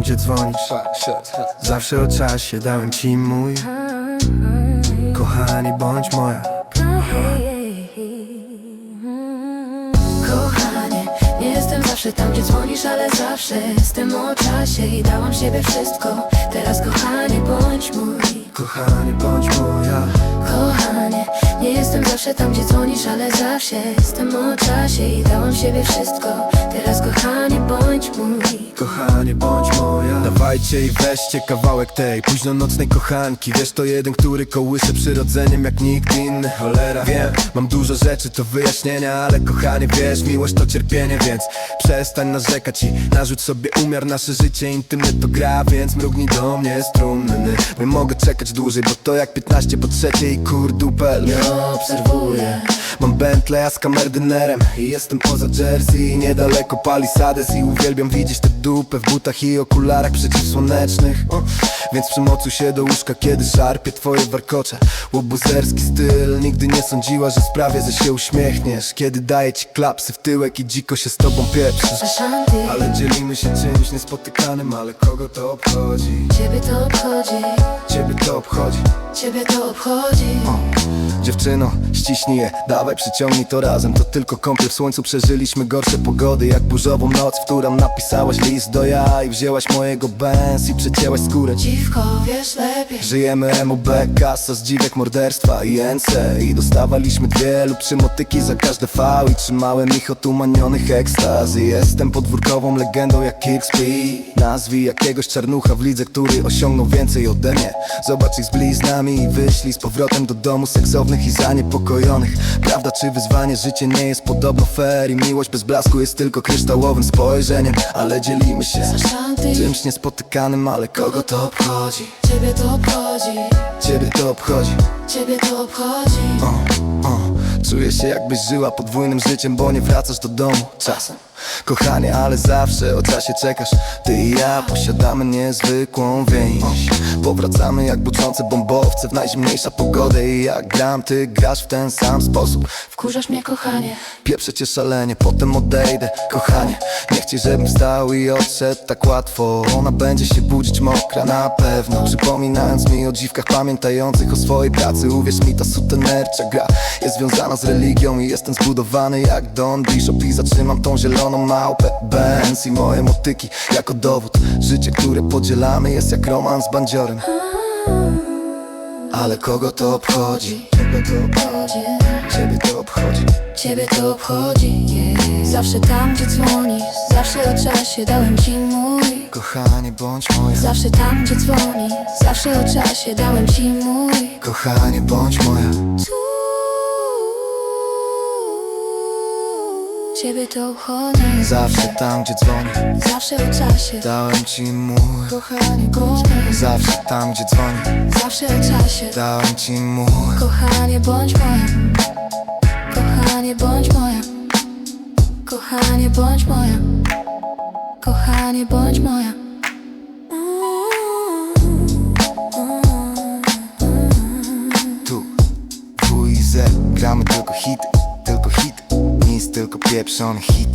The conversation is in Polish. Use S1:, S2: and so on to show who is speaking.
S1: gdzie dzwonisz. Zawsze o czasie dałem ci mój. Kochani, bądź moja.
S2: Kochanie, nie jestem zawsze tam, gdzie dzwonisz, ale zawsze jestem o czasie i dałam siebie wszystko. Teraz kochanie, bądź mój.
S1: Kochani, bądź moja.
S2: Kochanie, zawsze tam, gdzie dzwonisz, ale zawsze jestem o czasie i dałam siebie wszystko. Teraz kochanie, bądź mój.
S1: Kochanie, bądź moja. Dawajcie i weźcie kawałek tej późno nocnej kochanki. Wiesz, to jeden, który kołysze przyrodzeniem jak nikt inny. Cholera, wiem, mam dużo rzeczy do wyjaśnienia Ale kochanie, wiesz, miłość to cierpienie Więc przestań narzekać i narzuć sobie umiar. Nasze życie intymne to gra, więc mrugnij do mnie strumny. Nie mogę czekać dłużej, bo to jak 15 po trzeciej kurdupel
S2: Nie Ooh, yeah.
S1: Mam Bentleya z kamerdynerem I jestem poza Jersey Niedaleko Palisades. I uwielbiam widzieć tę dupę w butach i okularach przeciwsłonecznych. O, Więc przymocuj się do łóżka, kiedy szarpie twoje warkocze. Łobuzerski styl Nigdy nie sądziła, że sprawię, że się uśmiechniesz. Kiedy daję ci klapsy w tyłek i dziko się z tobą pieprzysz. Ale dzielimy się czymś niespotykanym Ale kogo to obchodzi?
S2: ciebie to obchodzi,
S1: Ciebie to obchodzi.
S2: Ciebie to obchodzi.
S1: Dziewczyno, ściśnij je, dawaj przyciągnij to razem. To tylko kąpiel w słońcu, przeżyliśmy gorsze pogody Jak burzową noc, w którą napisałaś list do ja I wzięłaś mojego Benz i przecięłaś skórę.
S2: Dziwko, wiesz lepiej.
S1: Żyjemy MOB, kasa z dziwek morderstwa i NC I dostawaliśmy dwie lub trzy motyki za każde V. I trzymałem ich otumanionych ekstaz. I jestem podwórkową legendą jak Kirksby. Nazwij jakiegoś czarnucha w lidze, który osiągnął więcej ode mnie. Zobacz ich z bliznami i wyślij z powrotem do domu seksownych i zaniepokojonych Prawda czy wyzwanie, życie nie jest podobno fair I miłość bez blasku jest tylko kryształowym spojrzeniem Ale dzielimy się czymś niespotykanym, ale kogo to obchodzi?
S2: ciebie to obchodzi,
S1: Ciebie to obchodzi
S2: ciebie to obchodzi.
S1: o, o. Czuję się jakbyś żyła podwójnym życiem, bo nie wracasz do domu. Czasem. Kochanie, ale zawsze o czasie czekasz. Ty i ja posiadamy niezwykłą więź. Powracamy jak buczące bombowce w najzimniejsza pogodę. I jak gram, ty grasz w ten sam sposób.
S2: Wkurzasz mnie, kochanie.
S1: Pieprzę cię szalenie, potem odejdę. Kochanie, nie chcę, żebym stał i odszedł tak łatwo. Ona będzie się budzić mokra na pewno. Przypominając mi o dziwkach pamiętających o swojej pracy. Uwierz mi, ta sutenercza gra jest związana z religią I jestem zbudowany jak Don Bishop I zatrzymam tą zieloną małpę. Benz i moje motyki jako dowód. Życie, które podzielamy jest jak romans z bandziorem. Ale kogo to obchodzi? Ciebie to obchodzi, ciebie to obchodzi.
S2: Ciebie to obchodzi, yeah. Zawsze tam, gdzie dzwonisz. Zawsze o czasie dałem ci mój.
S1: Kochanie, bądź moja.
S2: Zawsze tam, gdzie dzwonisz. Zawsze o czasie dałem ci mój.
S1: Kochanie, bądź moja
S2: Ciebie to obchodzi
S1: Zawsze tam, gdzie dzwoni
S2: Zawsze o czasie.
S1: Dałem ci mój
S2: Kochanie, bądź mój
S1: Zawsze tam, gdzie dzwoni
S2: Zawsze o czasie.
S1: Dałem ci mój
S2: Kochanie, bądź moja. Kochanie, bądź moja. Kochanie, bądź moja. Kochanie, bądź moja
S1: tylko pieprz on hit.